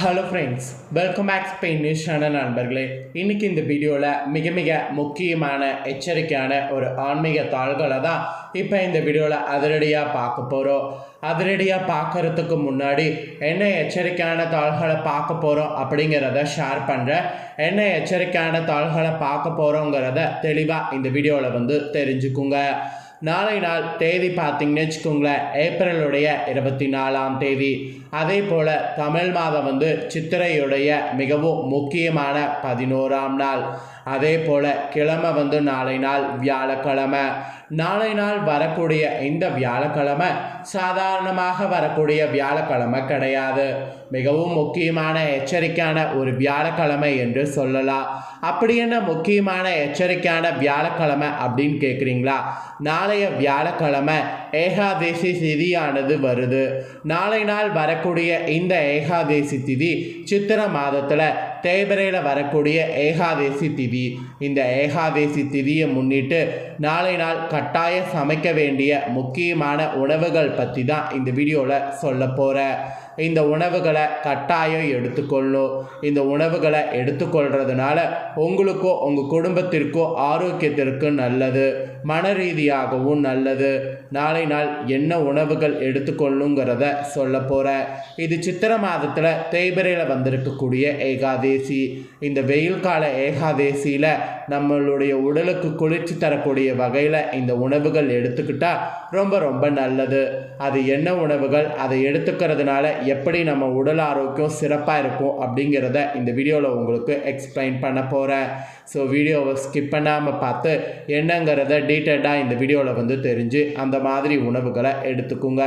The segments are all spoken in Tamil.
Hello friends welcome back Spain news channel நண்பர்களே. இன்னைக்கு இந்த வீடியோவில் மிக மிக முக்கியமான எச்சரிக்கையான ஒரு ஆன்மீக தாள்களை தான் இப்போ இந்த வீடியோவில் அதிரடியாக பார்க்க போகிறோம் அதிரடியாக பார்க்கறதுக்கு முன்னாடி என்ன எச்சரிக்கையான தாள்களை பார்க்க போகிறோம் அப்படிங்கிறத ஷேர் பண்ணுறேன் என்ன எச்சரிக்கையான தாள்களை பார்க்க போகிறோங்கிறத தெளிவாக இந்த வீடியோவில் வந்து தெரிஞ்சுக்குங்க. நாளை நாள் தேதி பார்த்தீங்கன்னு வச்சுக்கோங்களேன் ஏப்ரலுடைய இருபத்தி நாலாம் தேதி. அதே போல் தமிழ் மாதம் வந்து சித்திரையுடைய மிகவும் முக்கியமான பதினோராம் நாள். அதே போல் கிழமை வந்து நாளை நாள் வியாழக்கிழமை. நாளை நாள் வரக்கூடிய இந்த வியாழக்கிழமை சாதாரணமாக வரக்கூடிய வியாழக்கிழமை கிடையாது. மிகவும் முக்கியமான எச்சரிக்கையான ஒரு வியாழக்கிழமை என்று சொல்லலாம். அப்படி என்ன முக்கியமான எச்சரிக்கையான வியாழக்கிழமை அப்படின்னு கேட்குறீங்களா நாளைய வியாழக்கிழமை ஏகாதேசி திதியானது வருது. நாளை நாள் வரக்கூடிய இந்த ஏகாதேசி திதி சித்திர மாதத்தில் தேய்பிரையில் வரக்கூடிய ஏகாதேசி திதி. இந்த ஏகாதேசி திதியை முன்னிட்டு நாளை நாள் கட்டாய சமைக்க வேண்டிய முக்கியமான உணவுகள் பற்றி தான் இந்த வீடியோவில் சொல்ல போகிறேன் இந்த உணவுகளை கட்டாயம் எடுத்துக்கொள்ளணும் இந்த உணவுகளை எடுத்துக்கொள்கிறதுனால உங்களுக்கோ உங்கள் குடும்பத்திற்கோ ஆரோக்கியத்திற்கு நல்லது. மன ரீதியாகவும் நல்லது. நாளை நாள் என்ன உணவுகள் எடுத்துக்கொள்ளுங்கிறத சொல்ல போகிறேன் இது சித்திர மாதத்தில் தேய்பிரையில் வந்திருக்கக்கூடிய ஏகாதேசி. இந்த வெயில் கால ஏகாதேசியில் நம்மளுடைய உடலுக்கு குளிர்ச்சி தரக்கூடிய வகையில் இந்த உணவுகள் எடுத்துக்கிட்டால் ரொம்ப ரொம்ப நல்லது. அது என்ன உணவுகள் அதை எடுத்துக்கிறதுனால எப்படி நம்ம உடல் ஆரோக்கியம் சிறப்பாக இருக்கும் அப்படிங்கிறத இந்த வீடியோவில் உங்களுக்கு எக்ஸ்பிளைன் பண்ண போகிறேன் ஸோ வீடியோவை ஸ்கிப் பண்ணாமல் பார்த்து என்னங்கிறத ரிலேட்டடாக இந்த வீடியோவில் வந்து தெரிஞ்சு அந்த மாதிரி உணவுகளை எடுத்துக்குங்க.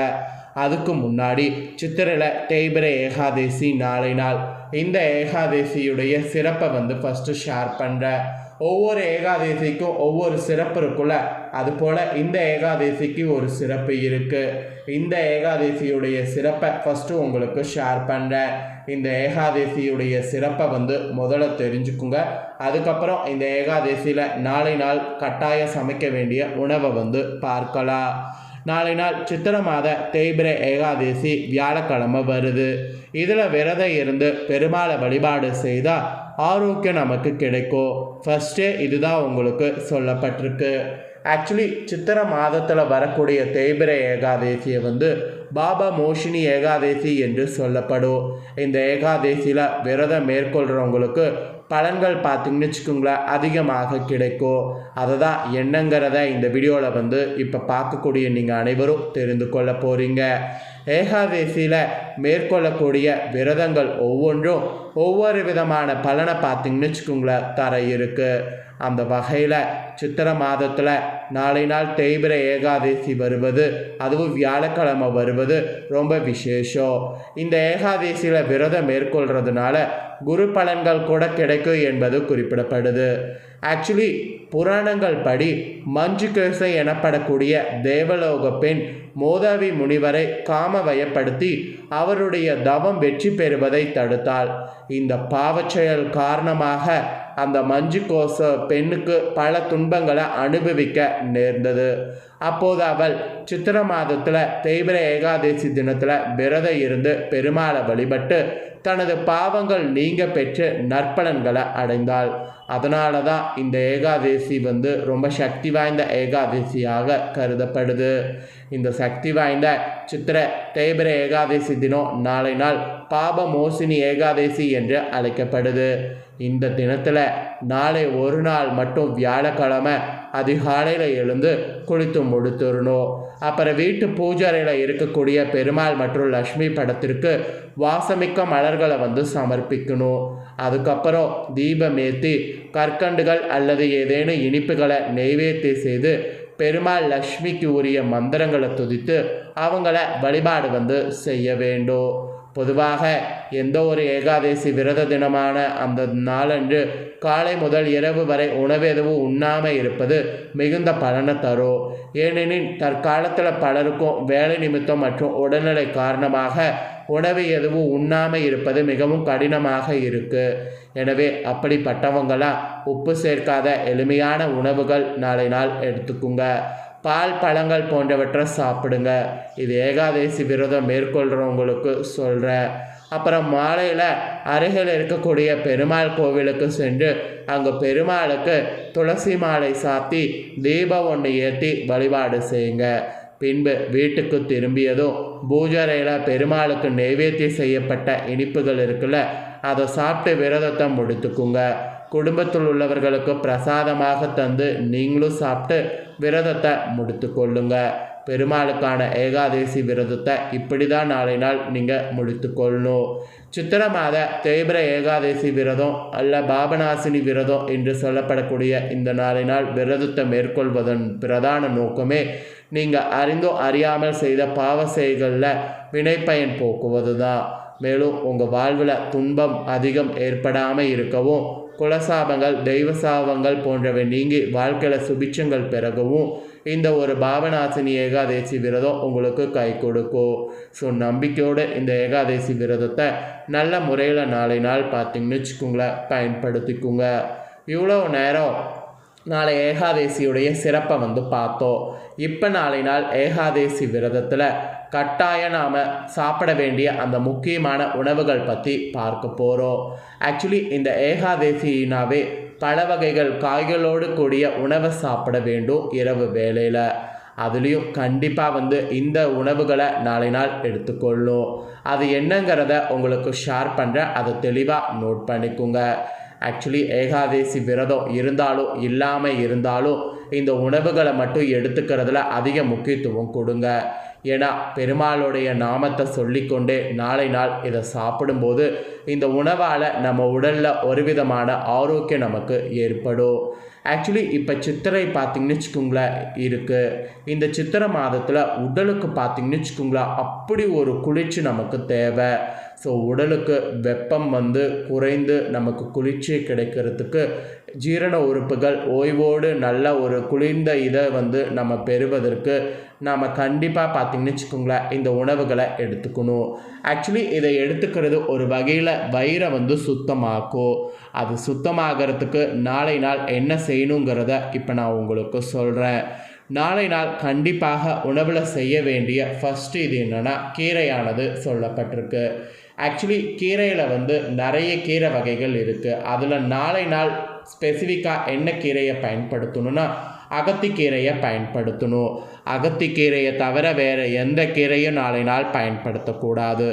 அதுக்கு முன்னாடி சித்திரையில் தேய்பிரை ஏகாதேசி நாளை நாள். இந்த ஏகாதேசியுடைய சிறப்பை வந்து ஃபஸ்ட்டு ஷேர் பண்ணுறேன் ஒவ்வொரு ஏகாதேசிக்கும் ஒவ்வொரு சிறப்பு இருக்குல்ல? அதுபோல் இந்த ஏகாதேசிக்கு ஒரு சிறப்பு இருக்குது இந்த ஏகாதேசியுடைய சிறப்பை ஃபஸ்ட்டு உங்களுக்கு ஷேர் பண்ணுறேன் இந்த ஏகாதேசியுடைய சிறப்பை வந்து முதல்ல தெரிஞ்சுக்குங்க. அதுக்கப்புறம் இந்த ஏகாதேசியில் நாளை நாள் கட்டாயம் சமைக்க வேண்டிய உணவை வந்து பார்க்கலாம். நாளை நாள் சித்திர மாத தேய்பிரை ஏகாதேசி வியாழக்கிழமை வருது. இதில் விரதம் இருந்து பெருமாளை வழிபாடு செய்தால் ஆரோக்கியம் நமக்கு கிடைக்கும். ஃபஸ்ட்டே இதுதான் உங்களுக்கு சொல்லப்பட்டிருக்கு. ஆக்சுவலி சித்திர மாதத்தில் வரக்கூடிய தேய்பிரை ஏகாதேசியை வந்து பாபா மோஷினி ஏகாதேசி என்று சொல்லப்படும். இந்த ஏகாதேசியில் விரதம் மேற்கொள்கிறவங்களுக்கு பலன்கள் பார்த்தீங்கன்னு வச்சுக்கோங்களேன் அதிகமாக கிடைக்கும். அதை தான் என்னங்கிறத இந்த வீடியோவில் வந்து இப்போ பார்க்கக்கூடிய நீங்கள் அனைவரும் தெரிந்து கொள்ள போகிறீங்க ஏகாதேசியில் மேற்கொள்ளக்கூடிய விரதங்கள் ஒவ்வொன்றும் ஒவ்வொரு விதமான பலனை பார்த்தீங்கன்னு வச்சுக்கோங்களேன் தர இருக்குது அந்த வகையில் சித்திர மாதத்தில் நாளை நாள் தேய்பிர ஏகாதேசி வருவது அதுவும் வியாழக்கிழமை வருவது ரொம்ப விசேஷம். இந்த ஏகாதேசியில் விரதம் மேற்கொள்கிறதுனால குரு பலன்கள் கூட கிடைக்கும் என்பது குறிப்பிடப்படுது. ஆக்சுவலி புராணங்கள் படி மஞ்சு கேசை எனப்படக்கூடிய தேவலோக பெண் மோதாவி முனிவரை காம வயப்படுத்தி அவருடைய தவம் வெற்றி பெறுவதை தடுத்தாள். இந்த பாவச்செயல் காரணமாக அந்த மஞ்சு கோச பெண்ணுக்கு பல துன்பங்களை அனுபவிக்க நேர்ந்தது. அப்போது அவள் சித்திர மாதத்தில் தேய்பிர ஏகாதசி தினத்தில் விரதம் இருந்து பெருமாளை வழிபட்டு தனது பாவங்கள் நீங்க பெற்று நற்பலன்களை அடைந்தாள். அதனால தான் இந்த ஏகாதசி வந்து ரொம்ப சக்தி வாய்ந்த ஏகாதசியாக கருதப்படுது. இந்த சக்தி வாய்ந்த சித்திர தேய்பிர ஏகாதசி தினம் நாளை நாள் பாப மோசினி ஏகாதசி என்று அழைக்கப்படுது. இந்த தினத்தில் நாளை ஒரு நாள் மட்டும் வியாழக்கிழமை அதிகாலையில் எழுந்து குளித்து முடித்துடணும். அப்புறம் வீட்டு பூஜைறையில் இருக்கக்கூடிய பெருமாள் மற்றும் லக்ஷ்மி படத்திற்கு வாசமிக்க மலர்களை வந்து சமர்ப்பிக்கணும். அதுக்கப்புறம் தீபமேத்தி கற்கண்டுகள் அல்லது ஏதேனும் இனிப்புகளை நெய்வேத்தி செய்து பெருமாள் லக்ஷ்மிக்கு உரிய மந்திரங்களை துதித்து அவங்கள வழிபாடு வந்து செய்ய வேண்டும். பொதுவாக எந்த ஒரு ஏகாதசி விரத தினமான அந்த நாளன்று காலை முதல் இரவு வரை உணவு எதுவும் உண்ணாமல் இருப்பது மிகுந்த பலனை தரும். ஏனெனில் தற்காலத்தில் பலருக்கும் வேலை நிமித்தம் மற்றும் உடல்நிலை காரணமாக உணவு எதுவும் உண்ணாமல் இருப்பது மிகவும் கடினமாக இருக்குது எனவே அப்படிப்பட்டவங்களாம் உப்பு சேர்க்காத எளிமையான உணவுகள் நாளை நாள் எடுத்துக்குங்க. பால் பழங்கள் போன்றவற்றை சாப்பிடுங்க. இது ஏகாதசி விரதம் மேற்கொள்கிறவங்களுக்கு சொல்கிறேன் அப்புறம் மாலையில் அருகில் இருக்கக்கூடிய பெருமாள் கோவிலுக்கு சென்று அங்கே பெருமாளுக்கு துளசி மாலை சாத்தி தீபம் ஒன்று ஏற்றி வழிபாடு செய்யுங்க. பின்பு வீட்டுக்கு திரும்பியதும் பூஜரையில் பெருமாளுக்கு நைவேத்தியம் செய்யப்பட்ட இனிப்புகள் இருக்குல்ல அதை சாப்பிட்டு விரதத்தை முடித்துக்குங்க. குடும்பத்தில் உள்ளவர்களுக்கு பிரசாதமாக தந்து நீங்களும் சாப்பிட்டு விரதத்தை முடித்து கொள்ளுங்க பெருமாளுக்கான ஏகாதசி விரதத்தை இப்படி தான் நாளை நாள் நீங்கள் முடித்து கொள்ளணும் சித்திர மாத தேய்பிர ஏகாதசி விரதம் அல்ல பாபநாசினி விரதம் என்று சொல்லப்படக்கூடிய இந்த நாளை நாள் விரதத்தை மேற்கொள்வதன் பிரதான நோக்கமே நீங்கள் அறிந்தோ அறியாமல் செய்த பாவ செயல்களில் வினைப்பயன் போக்குவது தான் மேலும் உங்கள் வாழ்வில் துன்பம் அதிகம் ஏற்படாமல் இருக்கவும் குலசாபங்கள் தெய்வ சாபங்கள் போன்றவை நீங்கி வாழ்க்கையில் சுபிச்சங்கள் பிறகவும் இந்த ஒரு பாவநாசினி ஏகாதசி விரதம் உங்களுக்கு கை கொடுக்கும். ஸோ நம்பிக்கையோடு இந்த ஏகாதசி விரதத்தை நல்ல முறையில் நாளை நாள் பார்த்தீங்கன்னு வச்சுக்கோங்களேன் பயன்படுத்திக்குங்க. இவ்வளோ நேரம் நாளை ஏகாதேசியுடைய சிறப்பை வந்து பார்த்தோம். இப்போ நாளை நாள் ஏகாதேசி விரதத்தில் கட்டாயம் நாம் சாப்பிட வேண்டிய அந்த முக்கியமான உணவுகள் பற்றி பார்க்க போகிறோம் ஆக்சுவலி இந்த ஏகாதேசினாவே பல வகைகள் காய்களோடு கூடிய உணவை சாப்பிட வேண்டும் இரவு வேலையில் அதுலேயும் கண்டிப்பாக வந்து இந்த உணவுகளை நாளை நாள் எடுத்துக்கொள்ளும். அது என்னங்கிறத உங்களுக்கு ஷேர் பண்ணுறேன் அதை தெளிவாக நோட் பண்ணிக்கோங்க. ஆக்சுவலி ஏகாதேசி விரதம் இருந்தாலும் இல்லாமல் இருந்தாலும் இந்த உணவுகளை மட்டும் எடுத்துக்கிறதுல அதிக முக்கியத்துவம் கொடுங்க. ஏன்னா பெருமாளுடைய நாமத்தை சொல்லிக்கொண்டே நாளை நாள் இதை சாப்பிடும்போது இந்த உணவால் நம்ம உடலில் ஒரு விதமான ஆரோக்கியம் நமக்கு ஏற்படும். ஆக்சுவலி இப்போ சித்திரை பார்த்திங்கன்னு வச்சுக்கோங்களேன் இருக்குது இந்த சித்திரை மாதத்தில் உடலுக்கு பார்த்திங்கன்னு வச்சுக்கோங்களேன் அப்படி ஒரு குளிர்ச்சி நமக்கு தேவை. ஸோ உடலுக்கு வெப்பம் வந்து குறைந்து நமக்கு குளிர்ச்சி கிடைக்கிறதுக்கு ஜீரண உறுப்புகள் ஓய்வோடு நல்ல ஒரு குளிர்ந்த இதை வந்து நம்ம பெறுவதற்கு நாம் கண்டிப்பாக பார்த்திங்கன்னு வச்சுக்கோங்களேன் இந்த உணவுகளை எடுத்துக்கணும். ஆக்சுவலி இதை எடுத்துக்கிறது ஒரு வகையில் வயிறை வந்து சுத்தமாக்கும். அது சுத்தமாகறதுக்கு நாளை நாள் என்ன செய்யணுங்கிறத இப்போ நான் உங்களுக்கு சொல்கிறேன் நாளை நாள் கண்டிப்பாக உணவில் செய்ய வேண்டிய ஃபஸ்ட்டு இது என்னென்னா கீரையானது சொல்லப்பட்டிருக்கு. ஆக்சுவலி கீரையில் வந்து நிறைய கீரை வகைகள் இருக்குது அதில் நாளை நாள் ஸ்பெசிஃபிக்காக என்ன கீரையை பயன்படுத்தணும்னா அகத்திக்கீரையை பயன்படுத்தணும். அகத்திக்கீரையை தவிர வேறு எந்த கீரையும் நாளை நாள் பயன்படுத்தக்கூடாது.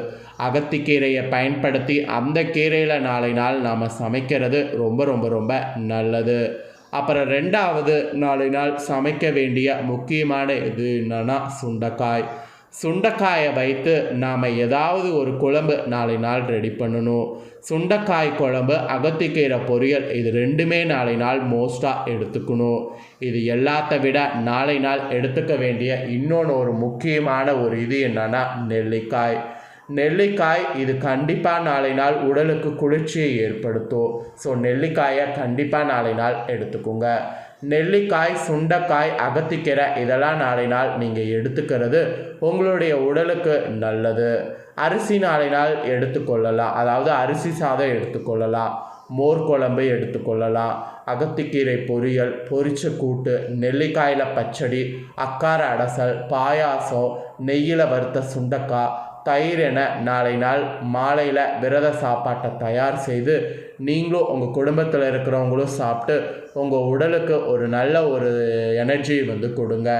அகத்திக்கீரையை பயன்படுத்தி அந்த கீரையில் நாளை நாள் நாம் சமைக்கிறது ரொம்ப ரொம்ப ரொம்ப நல்லது. அப்புறம் ரெண்டாவது நாளை நாள் சமைக்க வேண்டிய முக்கியமான இது என்னென்னா சுண்டைக்காய். சுண்டைக்காயை வைத்து நாம் ஏதாவது ஒரு குழம்பு நாளை நாள் ரெடி பண்ணணும். சுண்டைக்காய் குழம்பு அகத்திக்கீரை பொரியல் இது ரெண்டுமே நாளை நாள் மோஸ்ட்டாக எடுத்துக்கணும். இது எல்லாத்த விட நாளை நாள் எடுத்துக்க வேண்டிய இன்னொன்று ஒரு முக்கியமான ஒரு இது என்னென்னா நெல்லிக்காய். நெல்லிக்காய் இது கண்டிப்பாக நாளை நாள் உடலுக்கு குளிர்ச்சியை ஏற்படுத்தும். ஸோ நெல்லிக்காயை கண்டிப்பாக நாளை நாள் எடுத்துக்கோங்க. நெல்லிக்காய் சுண்டைக்காய் அகத்திக்கீரை இதெல்லாம் நாளை நாள் நீங்கள் எடுத்துக்கிறது உங்களுடைய உடலுக்கு நல்லது. அரிசி நாளை நாள் எடுத்துக்கொள்ளலாம் அதாவது அரிசி சாதம் எடுத்துக்கொள்ளலாம் மோர் குழம்பு எடுத்துக்கொள்ளலாம் அகத்திக்கீரை பொரியல் பொரிச்ச கூட்டு நெல்லிக்காயில் பச்சடி அக்கார அடசல் பாயாசம் நெய்யில் வறுத்த சுண்டக்காய் தயிர் என நாளை நாள் மாலையில் விரத சாப்பாட்டை தயார் செய்து நீங்களும் உங்கள் குடும்பத்தில் இருக்கிறவங்களும் சாப்பிட்டு உங்கள் உடலுக்கு ஒரு நல்ல ஒரு எனர்ஜி வந்து கொடுங்க.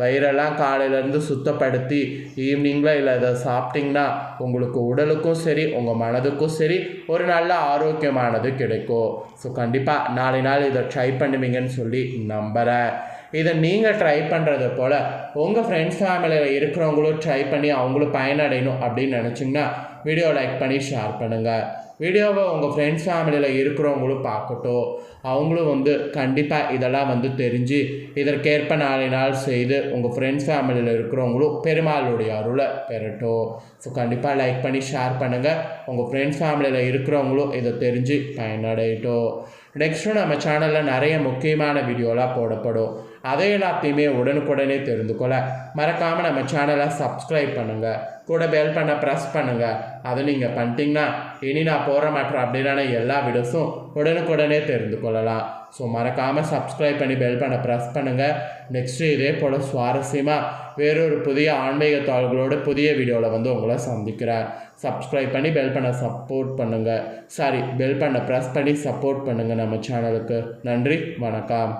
வயிறெல்லாம் காலையிலேருந்து சுத்தப்படுத்தி ஈவினிங்கில் இல்லை இதை சாப்பிட்டிங்கன்னா உங்களுக்கு உடலுக்கும் சரி உங்கள் மனதுக்கும் சரி ஒரு நல்ல ஆரோக்கியமானது கிடைக்கும். ஸோ கண்டிப்பாக நாளை நாள் இதை ட்ரை பண்ணுவீங்கன்னு சொல்லி நம்புகிறேன் இதை நீங்கள் ட்ரை பண்ணுறது போல் உங்கள் ஃப்ரெண்ட்ஸ் ஃபேமிலியில் இருக்கிறவங்களும் ட்ரை பண்ணி அவங்களும் பயனடையணும் அப்படின்னு நினச்சிங்கன்னா வீடியோ லைக் பண்ணி ஷேர் பண்ணுங்கள் வீடியோவை உங்கள் ஃப்ரெண்ட்ஸ் ஃபேமிலியில் இருக்கிறவங்களும் பார்க்கட்டும். அவங்களும் வந்து கண்டிப்பாக இதெல்லாம் வந்து தெரிஞ்சு இதற்கேற்ப நாளை நாள் செய்து உங்கள் ஃப்ரெண்ட்ஸ் ஃபேமிலியில் இருக்கிறவங்களும் பெருமாளுடைய அருளை பெறட்டும். ஸோ கண்டிப்பாக லைக் பண்ணி ஷேர் பண்ணுங்கள் உங்கள் ஃப்ரெண்ட்ஸ் ஃபேமிலியில் இருக்கிறவங்களும் இதை தெரிஞ்சு பயனடையட்டும். நெக்ஸ்ட்டு நம்ம சேனலில் நிறைய முக்கியமான வீடியோலாம் போடப்படும். அதை எல்லாத்தையுமே உடனுக்குடனே தெரிந்து கொள்ள மறக்காமல் நம்ம சேனலை சப்ஸ்கிரைப் பண்ணுங்கள் கூட பெல் பண்ண ப்ரெஸ் பண்ணுங்கள் அதை நீங்கள் பண்ணிட்டீங்கன்னா இனி நான் போகிற மற்ற அப்படின்னா எல்லா வீடியோஸும் உடனுக்குடனே தெரிந்து கொள்ளலாம். ஸோ மறக்காமல் சப்ஸ்கிரைப் பண்ணி பெல் பண்ண ப்ரெஸ் பண்ணுங்கள் நெக்ஸ்ட்டு இதே போல் சுவாரஸ்யமாக வேறொரு புதிய ஆன்மீக தாள்களோட புதிய வீடியோவில் வந்து உங்களை சந்திக்கிறேன். சப்ஸ்கிரைப் பண்ணி பெல் பண்ண சப்போர்ட் பண்ணுங்கள் சாரி பெல் பண்ண ப்ரெஸ் பண்ணி சப்போர்ட் பண்ணுங்கள் நம்ம சேனலுக்கு நன்றி வணக்கம்.